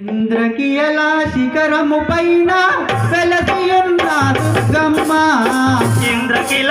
ఇంద్రకీయల శిఖరము పైన వెలసి ఉన్న దుర్గమ్మ. ఇంద్రకీల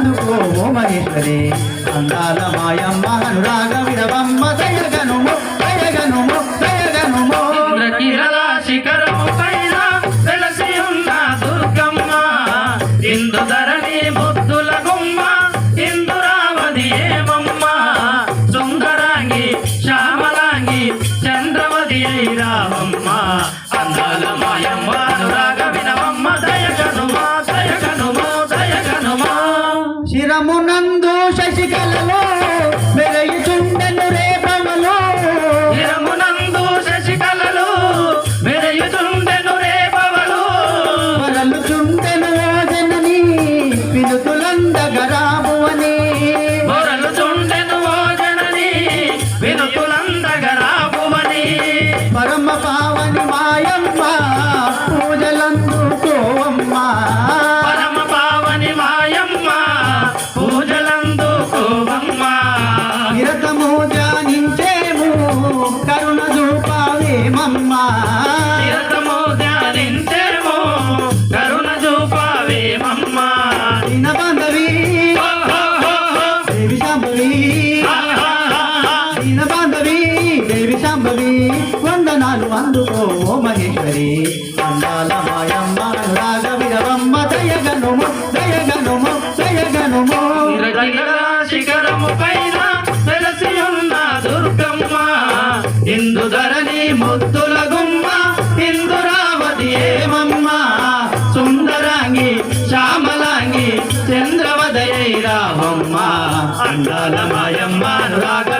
అందుకోవో మహేశ్వరి. అందాల మాయమ్మ అనురాగ విధవమ్మ దయగనుము దయగనుము దయగనుము శిఖరము పైన వెలసి ఉన్న దుర్గమ్మ. ఇందు ధరణి బుద్ధుల గుమ్మ ఇందు రావది ఏమమ్మ సుందరాంగి శ్యామలాంగి చంద్రవది అయి రామమ్మ అందాల మాయమ్మ అనురాగ মানুষ আসি গেল దిన బాంధవి దేవి శాంభవి వందనాలు అందుకో మహేశ్వరి. అందాల మాయమ్మ రాగ విరవమ్మ దయగనుము దయగనుము దయగనుము శిఖరము పైన దుర్గమ్మ ఇందు మాయమ్మ అండాల మాయమ్మ అనురాగ